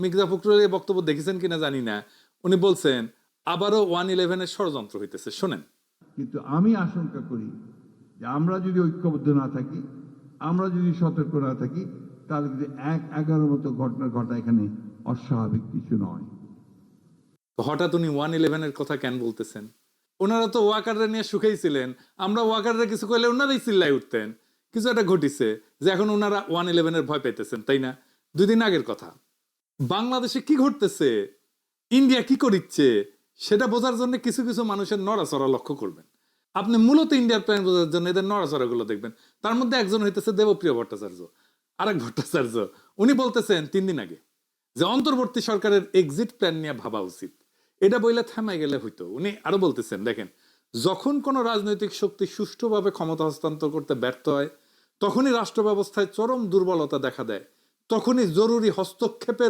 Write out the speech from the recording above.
মির্জা ফখরুলের এই বক্তব্য দেখেছেন কিনা জানি না। উনি বলছেন আবারও ওয়ান ইলেভেনের ষড়যন্ত্র হইতেছে শোনেন। কিন্তু আমি আশঙ্কা করি যে আমরা যদি ঐক্যবদ্ধ না থাকি আমরা যদি সতর্ক না থাকি তাহলে কিন্তু এক এগারোর মতো ঘটনা ঘটা এখানে অস্বাভাবিক কিছু নয়। হঠাৎ উনি ওয়ান ইলেভেনের কথা কেন বলতেছেন? ওনারা তো ওয়াকাররা নিয়ে সুখেই ছিলেন। আমরা ওয়াকাররা কিছু করলে ওনারাই চিল্লাই উঠতেন। কিছু একটা ঘটিছে যে এখন ওনারা ওয়ান ইলেভেনের ভয় পেতেছেন তাই না? দুই দিন আগের কথা। বাংলাদেশে কি ঘটতেছে? ইন্ডিয়া কি করিচ্ছে? সেটা বোঝার জন্য কিছু কিছু মানুষের নড়াচড়া লক্ষ্য করবেন। আপনি মূলত ইন্ডিয়ার প্ল্যান বোঝার জন্য এদের নড়াচড়াগুলো দেখবেন। তার মধ্যে একজন হইতেছে দেবপ্রিয় ভট্টাচার্য, আরেক ভট্টাচার্য। উনি বলতেছেন তিন দিন আগে যে, অন্তর্বর্তী সরকারের এক্সিট প্ল্যান নিয়ে ভাবা উচিত। এটা বইলে থামাই গেলে হইতো। উনি আরও বলতেছেন, দেখেন, যখন কোন রাজনৈতিক শক্তি সুষ্ঠুভাবে ক্ষমতা হস্তান্তর করতে ব্যর্থ হয়, তখনই রাষ্ট্র ব্যবস্থায় চরম দুর্বলতা দেখা দেয়। তখনই জরুরি হস্তক্ষেপের